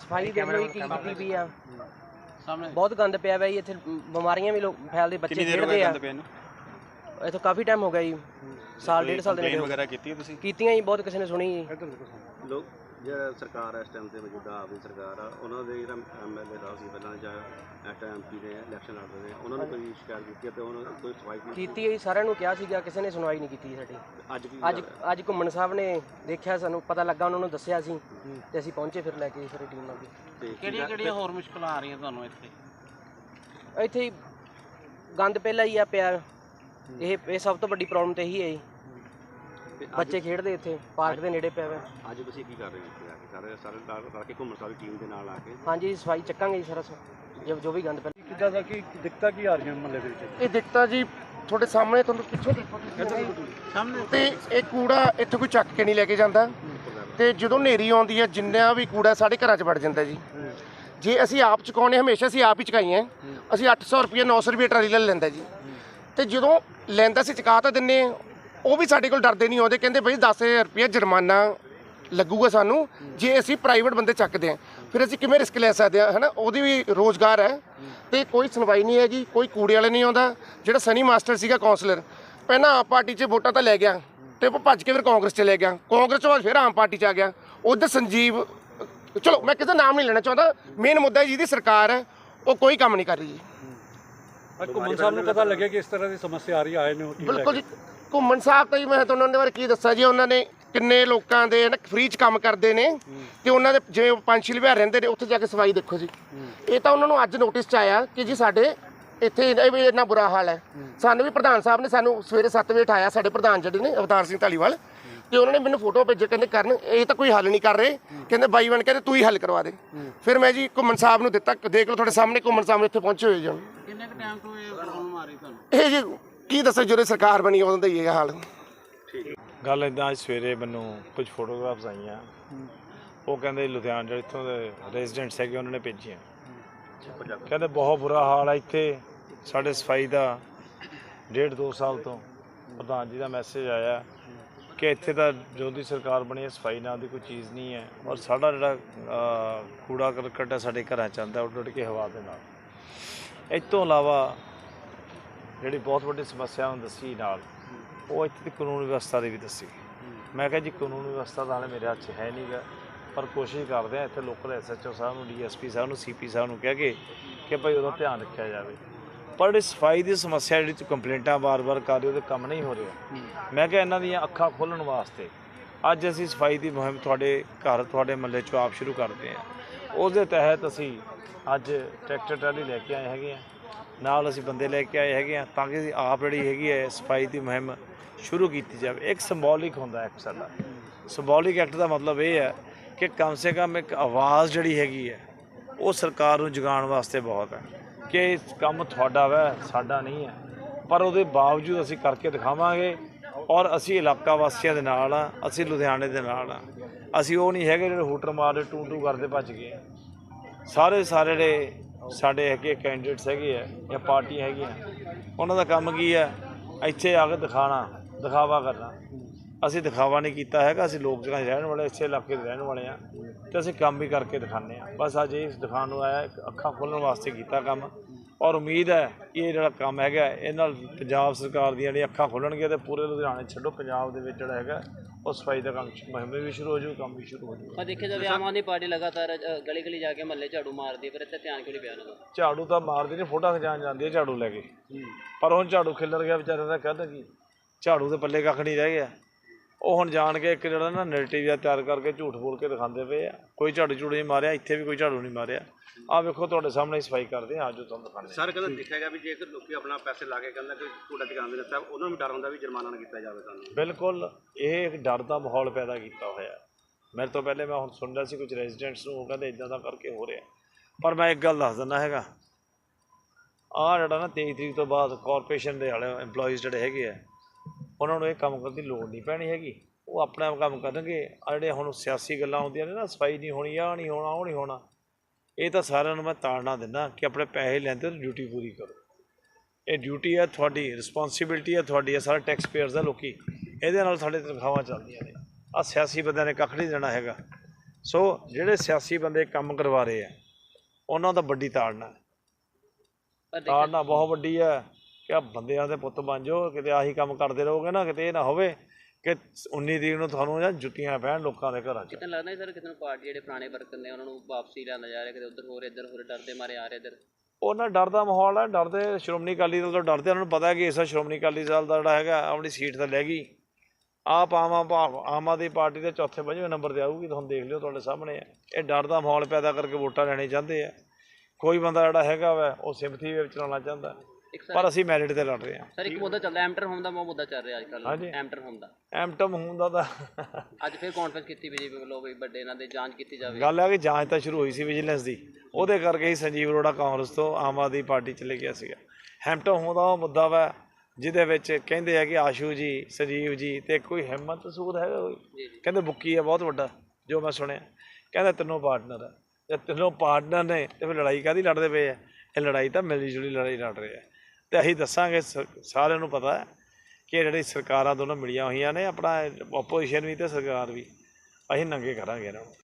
ਸਫ਼ਾਈ ਦੇ ਲਈ ਕੀ ਕੀਤੀ ਵੀ ਆ। ਸਾਹਮਣੇ। ਬਹੁਤ ਗੰਦ ਪਿਆ ਵਾ ਜੀ ਇੱਥੇ ਬਿਮਾਰੀਆਂ ਵੀ ਲੋਕ ਫੈਲਦੇ ਬੱਚੇ ਖੇਡਦੇ ਆ। ਇੱਥੇ ਕਾਫੀ ਟਾਈਮ ਹੋ ਗਿਆ ਜੀ। ਸਾਲ ਡੇਢ ਸਾਲ ਦੇ ਨੇੜੇ ਵਗੈਰਾ ਕੀਤੀ ਹੈ ਤੁਸੀਂ? ਕੀਤੀਆਂ ਜੀ ਬਹੁਤ ਕਿਸੇ ਨੇ ਸੁਣੀ ਜੀ। ਲੋਕ ਜਿਹੜਾ ਸਰਕਾਰ ਇਸ ਟਾਈਮ ਤੇ ਮੌਜੂਦਾ ਆਪ ਦੀ ਸਰਕਾਰ ਆ ਉਹਨਾਂ ਦੇ ਜਿਹੜਾ ਐਮਐਲਏ ਦਾ ਸੀ ਪਹਿਲਾਂ ਜਾਂ ਇਸ ਟਾਈਮ ਐਮਪੀ ਦੇ ਇਲੈਕਸ਼ਨ ਲੜਦੇ ਨੇ ਉਹਨਾਂ ਨੂੰ ਕੋਈ ਸ਼ਿਕਾਇਤ ਕੀਤੀ ਹੈ ਤੇ ਉਹਨਾਂ ਨੂੰ ਕੋਈ ਸਫ਼ਾਈ ਕੀਤੀ ਕੀਤੀ ਹੈ ਜੀ ਸਾਰਿਆਂ ਨੂੰ ਕਿਹਾ ਸੀਗਾ ਕਿਸੇ ਨੇ ਸੁਣਵਾਈ ਨਹੀਂ ਕੀਤੀ ਸਾਡੀ। ਅੱਜ ਕੀ ਅੱਜ ਅੱਜ ਘੁੰਮਣ ਸਾਹਿਬ ਨੇ ਦੇਖਿਆ ਸਾਨੂੰ ਪਤਾ ਲੱਗਾ ਉਹਨਾਂ ਨੂੰ ਦੱਸਿਆ ਸੀ ਤੇ ਅਸੀਂ ਪਹੁੰਚੇ ਫਿਰ ਲੈ ਕੇ ਸਾਰੀ ਟੀਮ ਨਾਲ ਵੀ। ਕਿਹੜੀਆਂ ਕਿਹੜੀਆਂ ਹੋਰ ਮੁਸ਼ਕਲਾਂ ਆ ਰਹੀਆਂ ਤੁਹਾਨੂੰ ਇੱਥੇ? ਇੱਥੇ ਹੀ ਗੰਦ ਪਹਿਲਾਂ ਹੀ ਆ ਪਿਆ। ਇਹ ਇਹ ਸਭ ਤੋਂ ਵੱਡੀ ਪ੍ਰੋਬਲਮ ਤੇ ਇਹੀ ਹੈ ਜੀ। ਤੇ ਅੱਜ- ਬੱਚੇ ਖੇਡਦੇ ਇੱਥੇ ਪਾਰਕ ਦੇ ਨੇੜੇ ਪਿਆ ਵਾ ਅੱਜ ਤੁਸੀਂ ਕੀ ਕਰ ਰਹੇ ਹੋ ਇੱਥੇ ਆ ਕੇ? ਸਾਰੇ ਸਾਰੇ ਰਲ ਰਲ ਕੇ ਘੁੰਮਣ ਸਾਰੀ ਟੀਮ ਦੇ ਨਾਲ ਆ ਕੇ? ਹਾਂਜੀ ਸਫ਼ਾਈ ਚੱਕਾਂਗੇ ਜੀ ਸਾਰਾ ਜੋ ਜੋ ਵੀ ਗੰਦ ਪਹਿਲਾਂ ਕਿੱਦਾਂ ਦਾ ਕੀ ਦਿੱਕਤਾਂ ਕੀ ਆ ਰਹੀਆਂ ਮਹੱਲੇ ਦੇ ਵਿੱਚ? ਇਹ ਦਿੱਕਤਾਂ ਜੀ ਤੁਹਾਡੇ ਸਾਹਮਣੇ ਤੁਹਾਨੂੰ ਪਿੱਛੇ ਦੇਖੋ ਸਾਹਮਣੇ ਤੇ ਇਹ ਕੂੜਾ ਇੱਥੇ ਕੋਈ ਚੱਕ ਕੇ ਨਹੀਂ ਲੈ ਕੇ ਜਾਂਦਾ। ਤੇ ਜਦੋਂ ਹਨੇਰੀ ਆਉਂਦੀ ਹੈ ਜਿੰਨਾ ਵੀ ਕੂੜਾ ਸਾਡੇ ਘਰਾਂ 'ਚ ਵੜ ਜਾਂਦਾ ਜੀ। ਜੇ ਅਸੀਂ ਆਪ ਚੁਕਾਉਣੇ ਹਮੇਸ਼ਾ ਅਸੀਂ ਆਪ ਹੀ ਚੁਕਾਈਏ ਅਸੀਂ 800 ਰੁਪਏ 900 ਰੁਪਏ ਟਰਾਲੀ ਲੈ ਲੈਂਦਾ ਜੀ। ਤੇ ਜਦੋਂ ਲੈਂਦਾ ਸੀ ਚੁਕਾ ਤਾਂ ਦਿੰਨੇ ਆ, ਉਹ ਵੀ ਸਾਡੇ ਕੋਲ ਡਰਦੇ ਨਹੀਂ ਆਉਂਦੇ ਕਹਿੰਦੇ ਬਈ 10000 ਰੁਪਏ ਜੁਰਮਾਨਾ ਲੱਗੂਗਾ ਸਾਨੂੰ ਜੇ ਅਸੀਂ ਪ੍ਰਾਈਵੇਟ ਬੰਦੇ ਚੱਕਦੇ ਆ ਫਿਰ ਅਸੀਂ ਕਿਵੇਂ ਰਿਸਕ ਲੈ ਸਕਦੇ ਆ ਹਨਾ? ਉਹਦੀ ਵੀ ਰੋਜ਼ਗਾਰ ਹੈ। ਤੇ ਕੋਈ ਸੁਣਵਾਈ ਨਹੀਂ ਹੈਗੀ ਕੋਈ ਕੂੜੇ ਵਾਲੇ ਨਹੀਂ ਆਉਂਦਾ। ਜਿਹੜਾ ਸਨੀ ਮਾਸਟਰ ਸੀਗਾ ਕਾਉਂਸਲਰ ਪਹਿਲਾਂ ਆਮ ਪਾਰਟੀ 'ਚ ਵੋਟਾਂ ਤਾਂ ਲੈ ਗਿਆ ਤੇ ਉਹ ਭੱਜ ਕੇ ਫਿਰ ਕਾਂਗਰਸ 'ਚ ਲੈ ਗਿਆ। ਕਾਂਗਰਸ ਤੋਂ ਬਾਅਦ ਫਿਰ ਆਮ ਪਾਰਟੀ 'ਚ ਆ ਗਿਆ। ਉਧਰ ਸੰਜੀਵ ਚਲੋ ਮੈਂ ਕਿਸੇ ਦਾ ਨਾਮ ਨਹੀਂ ਲੈਣਾ ਚਾਹੁੰਦਾ। ਮੇਨ ਮੁੱਦਾ ਜਿਹਦੀ ਸਰਕਾਰ ਹੈ ਉਹ ਕੋਈ ਕੰਮ ਨਹੀਂ ਕਰ ਰਹੀ ਜੀ। ਅੱਜ ਘੁੰਮਣ ਸਾਹਿਬ ਨੂੰ ਪਤਾ ਲੱਗਿਆ ਕਿ ਇਸ ਤਰ੍ਹਾਂ ਦੀ ਸਮੱਸਿਆ ਆ ਰਹੀ ਆਏ ਨੇ ਬਿਲਕੁਲ ਜੀ। ਘੁੰਮਣ ਸਾਹਿਬ ਤਾਂ ਜੀ ਮੈਂ ਤੁਹਾਨੂੰ ਉਹਨਾਂ ਬਾਰੇ ਕੀ ਦੱਸਾਂ ਜੀ ਉਹਨਾਂ ਨੇ ਕਿੰਨੇ ਲੋਕਾਂ ਦੇ ਨਾ ਫ੍ਰੀ ਚ ਕੰਮ ਕਰਦੇ ਨੇ ਤੇ ਉਹਨਾਂ ਦੇ ਜਿਵੇਂ ਪੰਜ ਛੇ ਵਿਹਾਰ ਰਹਿੰਦੇ ਨੇ ਉੱਥੇ ਜਾ ਕੇ ਸਫ਼ਾਈ ਦੇਖੋ ਜੀ। ਇਹ ਤਾਂ ਉਹਨਾਂ ਨੂੰ ਅੱਜ ਨੋਟਿਸ ਚ ਆਇਆ ਕਿ ਜੀ ਸਾਡੇ ਇੱਥੇ ਇਹ ਵੀ ਇੰਨਾ ਬੁਰਾ ਹਾਲ ਹੈ। ਸਾਨੂੰ ਵੀ ਪ੍ਰਧਾਨ ਸਾਹਿਬ ਨੇ ਸਾਨੂੰ ਸਵੇਰੇ 7 ਵਜੇ ਉਠਾਇਆ ਸਾਡੇ ਪ੍ਰਧਾਨ ਜਿਹੜੇ ਨੇ ਅਵਤਾਰ ਸਿੰਘ ਧਾਲੀਵਾਲ ਤੇ ਉਹਨਾਂ ਨੇ ਮੈਨੂੰ ਫੋਟੋ ਭੇਜੇ ਕਹਿੰਦੇ ਕਰਨ ਇਹ ਤਾਂ ਕੋਈ ਹੱਲ ਨਹੀਂ ਕਰ ਰਹੇ। ਕਹਿੰਦੇ ਬਾਈ ਬਣ ਕਹਿੰਦੇ ਤੂੰ ਹੀ ਹੱਲ ਕਰਵਾ ਦੇ। ਫਿਰ ਮੈਂ ਜੀ ਘੁੰਮਣ ਸਾਹਿਬ ਨੂੰ ਦਿੱਤਾ ਦੇਖ ਲਓ ਤੁਹਾਡੇ ਸਾਹਮਣੇ ਘੁੰਮਣ ਸਾਹਿਬ ਇੱਥੇ ਪਹੁੰਚੇ ਹੋਏ ਜੀ। ਕਿੰਨੇ ਕੁ ਟਾਈਮ ਤੋਂ ਇਹ ਪ੍ਰੋਬਲਮ ਆ ਰਹੀ ਤੁਹਾਨੂੰ? ਇਹ ਜੀ ਕੀ ਦੱਸਾਂ ਜਦੋਂ ਸਰਕਾਰ ਬਣੀ ਉਦੋਂ ਦਾ ਹੀ ਇਹ ਹਾਲ। ਗੱਲ ਇਦਾਂ ਅੱਜ ਸਵੇਰੇ ਮੈਨੂੰ ਕੁਝ ਫੋਟੋਗ੍ਰਾਫਸ ਆਈਆਂ। ਉਹ ਕਹਿੰਦੇ ਲੁਧਿਆਣਾ ਜਿਹੜੇ ਇੱਥੋਂ ਦੇ ਰੈਜ਼ੀਡੈਂਟਸ ਹੈਗੇ ਉਹਨਾਂ ਨੇ ਭੇਜੀਆਂ। ਕਹਿੰਦੇ ਬਹੁਤ ਬੁਰਾ ਹਾਲ ਹੈ ਇੱਥੇ। ਸਾਡੇ ਸਫ਼ਾਈ ਦਾ ਡੇਢ ਦੋ ਸਾਲ ਤੋਂ ਪ੍ਰਧਾਨ ਜੀ ਦਾ ਮੈਸੇਜ ਆਇਆ ਕਿ ਇੱਥੇ ਤਾਂ ਜੋ ਦੀ ਸਰਕਾਰ ਬਣੀ ਹੈ ਸਫ਼ਾਈ ਨਾਂ ਦੀ ਕੋਈ ਚੀਜ਼ ਨਹੀਂ ਹੈ। ਔਰ ਸਾਡਾ ਜਿਹੜਾ ਅਹ, ਕੂੜਾ ਕਰਕਟ ਹੈ ਸਾਡੇ ਘਰਾਂ ਚ ਆਉਂਦਾ ਉੱਡ ਉੱਡ ਕੇ ਹਵਾ ਦੇ ਨਾਲ। ਇਸ ਤੋਂ ਇਲਾਵਾ ਜਿਹੜੀ ਬਹੁਤ ਵੱਡੀ ਸਮੱਸਿਆ ਨੂੰ ਦੱਸੀ ਨਾਲ, ਉਹ ਇੱਥੇ ਦੀ ਕਾਨੂੰਨ ਵਿਵਸਥਾ ਦੀ ਵੀ ਦੱਸੀ। ਮੈਂ ਕਿਹਾ ਜੀ ਕਾਨੂੰਨ ਵਿਵਸਥਾ ਤਾਂ ਹਾਲੇ ਮੇਰੇ ਹੱਥ 'ਚ ਹੈ ਨਹੀਂਗਾ, ਪਰ ਕੋਸ਼ਿਸ਼ ਕਰਦੇ ਆ ਇੱਥੇ ਲੋਕਲ ਐਸਐਚਓ ਸਾਹਿਬ ਨੂੰ ਡੀਐਸਪੀ ਸਾਹਿਬ ਨੂੰ ਸੀਪੀ ਸਾਹਿਬ ਨੂੰ ਕਹਿ ਕੇ ਕਿ ਭਾਈ ਉਹਦਾ ਧਿਆਨ ਰੱਖਿਆ ਜਾਵੇ। ਪਰ ਜਿਹੜੀ ਸਫ਼ਾਈ ਦੀ ਸਮੱਸਿਆ ਜਿਹੜੀ ਤੁਸੀਂ ਕੰਪਲੇਂਟਾਂ ਵਾਰ-ਵਾਰ ਕਰ ਰਹੇ ਉਹਦੇ ਕੰਮ ਨਹੀਂ ਹੋ ਰਿਹਾ। ਮੈਂ ਕਿਹਾ ਇਹਨਾਂ ਦੀਆਂ ਅੱਖਾਂ ਖੋਲਣ ਵਾਸਤੇ ਅੱਜ ਅਸੀਂ ਸਫ਼ਾਈ ਦੀ ਮੁਹਿੰਮ ਤੁਹਾਡੇ ਘਰ, ਤੁਹਾਡੇ ਮਹੱਲੇ 'ਚੋਂ ਆਪ ਸ਼ੁਰੂ ਕਰਦੇ ਹਾਂ। ਉਸ ਦੇ ਤਹਿਤ ਅਸੀਂ ਅੱਜ ਟਰੈਕਟਰ ਟਰਾਲੀ ਲੈ ਕੇ ਆਏ ਹੈਗੇ ਆ ਨਾਲ ਅਸੀਂ ਬੰਦੇ ਲੈ ਕੇ ਆਏ ਹੈਗੇ ਆ ਤਾਂ ਕਿ ਅਸੀਂ ਆਪ ਜਿਹੜੀ ਹੈਗੀ ਹੈ ਸਫ਼ਾਈ ਦੀ ਮੁਹਿੰਮ ਸ਼ੁਰੂ ਕੀਤੀ ਜਾਵੇ। ਇੱਕ ਸਿੰਬੋਲਿਕ ਹੁੰਦਾ ਐਕਟ ਸਾਡਾ। ਸਿੰਬੋਲਿਕ ਐਕਟ ਦਾ ਮਤਲਬ ਇਹ ਹੈ ਕਿ ਕਮ ਸੇ ਕਮ ਇੱਕ ਆਵਾਜ਼ ਜਿਹੜੀ ਹੈਗੀ ਹੈ, ਉਹ ਸਰਕਾਰ ਨੂੰ ਜਗਾਉਣ ਵਾਸਤੇ ਬਹੁਤ ਹੈ ਕਿ ਕੰਮ ਤੁਹਾਡਾ ਵਾ, ਸਾਡਾ ਨਹੀਂ ਹੈ। ਪਰ ਉਹਦੇ ਬਾਵਜੂਦ ਅਸੀਂ ਕਰਕੇ ਦਿਖਾਵਾਂਗੇ ਔਰ ਅਸੀਂ ਇਲਾਕਾ ਵਾਸੀਆਂ ਦੇ ਨਾਲ ਆ ਅਸੀਂ ਲੁਧਿਆਣੇ ਦੇ ਨਾਲ ਆ ਅਸੀਂ ਉਹ ਨਹੀਂ ਹੈਗੇ ਜਿਹੜੇ ਹੂਟਰ ਮਾਰਦੇ ਟੂ ਟੂ ਕਰਦੇ ਭੱਜ ਗਏ। ਸਾਰੇ ਸਾਰੇ ਜਿਹੜੇ ਸਾਡੇ ਹੈਗੇ ਕੈਂਡੀਡੇਟਸ ਹੈਗੇ ਆ ਜਾਂ ਪਾਰਟੀਆਂ ਹੈਗੀਆਂ, ਉਹਨਾਂ ਦਾ ਕੰਮ ਕੀ ਹੈ ਇੱਥੇ ਆ ਕੇ ਦਿਖਾਣਾ ਦਿਖਾਵਾ ਕਰਨਾ। ਅਸੀਂ ਦਿਖਾਵਾ ਨਹੀਂ ਕੀਤਾ ਹੈਗਾ, ਅਸੀਂ ਲੋਕ ਜਗ੍ਹਾ 'ਚ ਰਹਿਣ ਵਾਲੇ ਇਸੇ ਇਲਾਕੇ ਦੇ ਰਹਿਣ ਵਾਲੇ ਆ ਤੇ ਅਸੀਂ ਕੰਮ ਵੀ ਕਰਕੇ ਦਿਖਾਣੇ ਆ ਬਸ ਅੱਜ ਇਹ ਦਿਖਾਉਣ ਨੂੰ ਆਇਆ ਅੱਖਾਂ ਖੋਲ੍ਹਣ ਵਾਸਤੇ ਕੀਤਾ ਕੰਮ। ਔਰ ਉਮੀਦ ਹੈ ਕਿ ਇਹ ਜਿਹੜਾ ਕੰਮ ਹੈਗਾ ਇਹ ਨਾਲ ਪੰਜਾਬ ਸਰਕਾਰ ਦੀਆਂ ਜਿਹੜੀਆਂ ਅੱਖਾਂ ਖੁੱਲਣਗੀਆਂ ਤੇ ਪੂਰੇ ਲੁਧਿਆਣੇ ਛੱਡੋ ਪੰਜਾਬ ਦੇ ਵਿੱਚ ਜਿਹੜਾ ਹੈਗਾ ਉਹ ਸਫ਼ਾਈ ਦਾ ਕੰਮ ਮੁਹਿੰਮ ਵੀ ਸ਼ੁਰੂ ਹੋ ਜਾਊ ਕੰਮ ਵੀ ਸ਼ੁਰੂ ਹੋ ਜਾਊ। ਪਰ ਦੇਖਿਆ ਜਾਵੇ ਆਮ ਆਦਮੀ ਪਾਰਟੀ ਲਗਾਤਾਰ ਗਲੀ ਗਲੀ ਜਾ ਕੇ ਮਹੱਲੇ ਝਾੜੂ ਮਾਰਦੀ ਪਰ ਇੱਥੇ ਧਿਆਨ ਕਿਉਂ ਨਹੀਂ ਪਿਆ ਉਹਨਾਂ ਦਾ? ਝਾੜੂ ਤਾਂ ਮਾਰਦੀ ਨੇ ਫੋਟੋ ਖਿਚਾਉਣ ਜਾਂਦੀ ਹੈ ਝਾੜੂ ਲੈ ਕੇ। ਪਰ ਹੁਣ ਝਾੜੂ ਖਿੱਲਰ ਗਿਆ ਵਿਚਾਰਿਆਂ ਦਾ ਕਹਿੰਦਾ ਕੀ ਝਾੜੂ ਦੇ ਪੱਲੇ ਕੱਖ ਨਹੀਂ ਰਹਿ ਗਿਆ। ਉਹ ਹੁਣ ਜਾਣ ਕੇ ਇੱਕ ਜਿਹੜਾ ਨਾ ਨੈਰੇਟਿਵ ਜਿਹਾ ਤਿਆਰ ਕਰਕੇ ਝੂਠ ਬੋਲ ਕੇ ਦਿਖਾਉਂਦੇ ਪਏ ਆ। ਕੋਈ ਝਾੜੂ ਝੂੜੂ ਨਹੀਂ ਮਾਰਿਆ ਇੱਥੇ ਵੀ ਕੋਈ ਝਾੜੂ ਨਹੀਂ ਮਾਰਿਆ। ਆਹ ਵੇਖੋ ਤੁਹਾਡੇ ਸਾਹਮਣੇ ਸਫ਼ਾਈ ਕਰਦੇ ਆ ਆਜੋ ਤੁਹਾਨੂੰ ਦਿਖਾਉਂਦੇ ਸਰ ਕਹਿੰਦਾ ਦੇਖਿਆ ਗਿਆ ਵੀ ਜੇਕਰ ਲੋਕੀ ਆਪਣਾ ਪੈਸੇ ਲਾ ਕੇ ਕਹਿੰਦਾ ਕਿ ਕੂੜਾ ਚੁਕਾਉਂਦੇ ਨੇ ਸਾਹਿਬ ਉਹਨਾਂ ਨੂੰ ਵੀ ਡਰ ਹੁੰਦਾ ਵੀ ਜੁਰਮਾਨਾ ਨਾ ਕੀਤਾ ਜਾਵੇ ਸਾਨੂੰ। ਬਿਲਕੁਲ ਇਹ ਇੱਕ ਡਰ ਦਾ ਮਾਹੌਲ ਪੈਦਾ ਕੀਤਾ ਹੋਇਆ। ਮੇਰੇ ਤੋਂ ਪਹਿਲੇ ਮੈਂ ਹੁਣ ਸੁਣ ਰਿਹਾ ਸੀ ਕੁਝ ਰੈਜ਼ੀਡੈਂਟਸ ਨੂੰ ਉਹ ਕਹਿੰਦੇ ਇਦਾਂ ਦਾ ਕਰਕੇ ਹੋ ਰਿਹਾ। ਪਰ ਮੈਂ ਇੱਕ ਗੱਲ ਦੱਸ ਦਿੰਦਾ ਹੈਗਾ। ਆਹ ਜਿਹੜਾ ਨਾ 23 ਤਰੀਕ ਤੋਂ ਬਾਅਦ ਕਾਰਪੋਰੇਸ਼ਨ ਦੇ ਵਾਲੇ EMPLOYEES ਜਿਹੜੇ ਹੈਗੇ ਆ ਉਹਨਾਂ ਨੂੰ ਇਹ ਕੰਮ ਕਰਨ ਦੀ ਲੋੜ ਨਹੀਂ ਪੈਣੀ ਹੈਗੀ। ਉਹ ਆਪਣੇ ਆਪ ਕੰਮ ਕਰਨਗੇ। ਆ ਜਿਹੜੇ ਹੁਣ ਸਿਆਸੀ ਗੱਲਾਂ ਆਉਂਦੀਆਂ ਨੇ ਨਾ ਸਫ਼ਾਈ ਨਹੀਂ ਹੋਣੀ ਆਹ ਨਹੀਂ ਹੋਣਾ ਉਹ ਨਹੀਂ ਹੋਣਾ। ਇਹ ਤਾਂ ਸਾਰਿਆਂ ਨੂੰ ਮੈਂ ਤਾੜਨਾ ਦਿੰਦਾ ਕਿ ਆਪਣੇ ਪੈਸੇ ਲੈਂਦੇ ਹੋ ਡਿਊਟੀ ਪੂਰੀ ਕਰੋ। ਇਹ ਡਿਊਟੀ ਹੈ ਤੁਹਾਡੀ ਰਿਸਪੌਂਸਿਬਿਲਟੀ ਹੈ ਤੁਹਾਡੀ ਹੈ ਸਾਰੇ ਟੈਕਸ ਪੇਅਰਸ ਦਾ ਲੋਕੀ। ਇਹਦੇ ਨਾਲ ਸਾਡੇ ਤਨਖਾਹਾਂ ਚੱਲਦੀਆਂ ਨੇ। ਆ ਸਿਆਸੀ ਬੰਦਿਆਂ ਨੇ ਕੱਖ ਨਹੀਂ ਦੇਣਾ ਹੈਗਾ। ਸੋ ਜਿਹੜੇ ਸਿਆਸੀ ਬੰਦੇ ਕੰਮ ਕਰਵਾ ਰਹੇ ਆ ਉਹਨਾਂ ਦਾ ਵੱਡੀ ਤਾੜਨਾ। ਤਾੜਨਾ ਬਹੁਤ ਵੱਡੀ ਹੈ ਕਿ ਆ ਬੰਦਿਆਂ ਦੇ ਪੁੱਤ ਬਣ ਜਾਓ ਕਿਤੇ ਆਹੀ ਕੰਮ ਕਰਦੇ ਰਹੋਗੇ ਨਾ ਕਿਤੇ ਇਹ ਨਾ ਹੋਵੇ ਕਿ 19 ਤਰੀਕ ਨੂੰ ਤੁਹਾਨੂੰ ਜਾਂ ਜੁੱਤੀਆਂ ਪੈਣ ਲੋਕਾਂ ਦੇ ਘਰਾਂ 'ਚ। ਕਿਤੇ ਲੱਗਦਾ ਸਰ ਕਿਸੇ ਨੂੰ ਪਾਰਟੀ ਜਿਹੜੇ ਪੁਰਾਣੇ ਵਰਕਰ ਨੇ ਉਹਨਾਂ ਨੂੰ ਵਾਪਸੀ ਲਿਆਂਦਾ ਜਾ ਰਿਹਾ ਕਿਤੇ ਉੱਧਰ ਹੋਰ ਇੱਧਰ ਹੋਰ ਡਰਦੇ ਮਾਰੇ ਆ ਰਹੇ ਇੱਧਰ? ਉਹਨਾਂ ਡਰ ਦਾ ਮਾਹੌਲ ਹੈ ਡਰਦੇ ਸ਼੍ਰੋਮਣੀ ਅਕਾਲੀ ਦਲ ਤੋਂ ਡਰਦੇ ਉਹਨਾਂ ਨੂੰ ਪਤਾ ਹੈ ਕਿ ਇਸ ਸ਼੍ਰੋਮਣੀ ਅਕਾਲੀ ਦਲ ਦਾ ਜਿਹੜਾ ਹੈਗਾ ਆਪਣੀ ਸੀਟ ਤਾਂ ਲੈ ਗਈ। ਆਪ ਆਮ ਆਮ ਆਦਮੀ ਪਾਰਟੀ ਦੇ ਚੌਥੇ ਪੰਜਵੇਂ ਨੰਬਰ ਤੇ ਆਊਗੀ ਤੁਹਾਨੂੰ ਦੇਖ ਲਿਓ ਤੁਹਾਡੇ ਸਾਹਮਣੇ ਹੈ ਇਹ ਡਰ ਦਾ ਮਾਹੌਲ ਪੈਦਾ ਕਰਕੇ ਵੋਟਾਂ ਲੈਣੇ ਚਾਹੁੰਦੇ ਆ। ਕੋਈ ਬੰਦਾ ਜਿਹੜਾ ਹੈਗਾ ਵਾ ਉਹ ਸਿੰਪਥੀ ਵਿੱਚ ਚਲਾਉਣਾ ਚਾਹੁੰਦਾ। ਪਰ ਅਸੀਂ ਮੈਰਿਟ ਤੇ ਲੜ ਰਹੇ ਹਾਂ। ਸਰ ਇੱਕ ਮੁੱਦਾ ਚੱਲਦਾ ਐਮਟਰ ਹੋਮ ਦਾ ਮੁੱਦਾ ਚੱਲ ਰਿਹਾ ਅੱਜ ਹਾਂਜੀ। ਕੱਲ੍ਹ ਐਮਟਰ ਹੋਮ ਦਾ। ਐਮਟਮ ਹੁੰਦਾ ਤਾਂ ਅੱਜ ਫਿਰ ਕਾਨਫਰੰਸ ਕੀਤੀ ਬੀਜੇਪੀ ਵੱਲੋਂ ਵੀ ਵੱਡੇ ਇਹਨਾਂ ਦੇ ਜਾਂਚ ਕੀਤੀ ਜਾਵੇ। ਗੱਲ ਹੈ ਕਿ ਜਾਂਚ ਤਾਂ ਸ਼ੁਰੂ ਹੋਈ ਸੀ ਵਿਜੀਲੈਂਸ ਦੀ। ਉਹਦੇ ਕਰਕੇ ਹੀ ਸੰਜੀਵ ਅਰੋੜਾ ਕਾਂਗਰਸ ਤੋਂ ਆਮ ਆਦਮੀ ਪਾਰਟੀ ਚਲੇ ਗਿਆ ਸੀਗਾ। ਹੈਮਟਮ ਹੁੰਦਾ ਉਹ ਮੁੱਦਾ ਵਾ ਜਿਹਦੇ ਵਿੱਚ ਕਹਿੰਦੇ ਆ ਕਿ ਆਸ਼ੂ ਜੀ ਸੰਜੀਵ ਜੀ ਤੇ ਕੋਈ ਹਿੰਮਤ ਸੂਦ ਹੈਗਾ ਕੋਈ? ਕਹਿੰਦੇ ਬੁੱਕੀ ਆ ਬਹੁਤ ਵੱਡਾ ਜੋ ਮੈਂ ਸੁਣਿਆ। ਕਹਿੰਦਾ ਤਿੰਨੋਂ ਪਾਰਟਨਰ ਆ। ਜੇ ਤਿੰਨੋਂ ਪਾਰਟਨਰ ਨੇ ਤੇ ਫਿਰ ਲੜਾਈ ਕਾਦੀ ਲੜਦੇ ਪਏ ਆ? ਇਹ ਲੜਾਈ ਤਾਂ ਮਿਲੀ ਜੁਲੀ ਲੜਾਈ ਲੜ ਰਹੇ ਆ। ਤੇ ਅਸੀਂ ਦੱਸਾਂਗੇ, ਸ- ਸਾਰਿਆਂ ਨੂੰ ਪਤਾ ਹੈ ਕਿ ਜਿਹੜੀ ਸਰਕਾਰਾਂ ਦੋਨੋਂ ਮਿਲੀਆਂ ਹੋਈਆਂ ਨੇ, ਆਪਣਾ ਆਪੋਜੀਸ਼ਨ ਵੀ ਤੇ ਸਰਕਾਰ ਵੀ। ਅਸੀਂ ਨੰਗੇ ਕਰਾਂਗੇ ਇਹਨਾਂ ਨੂੰ।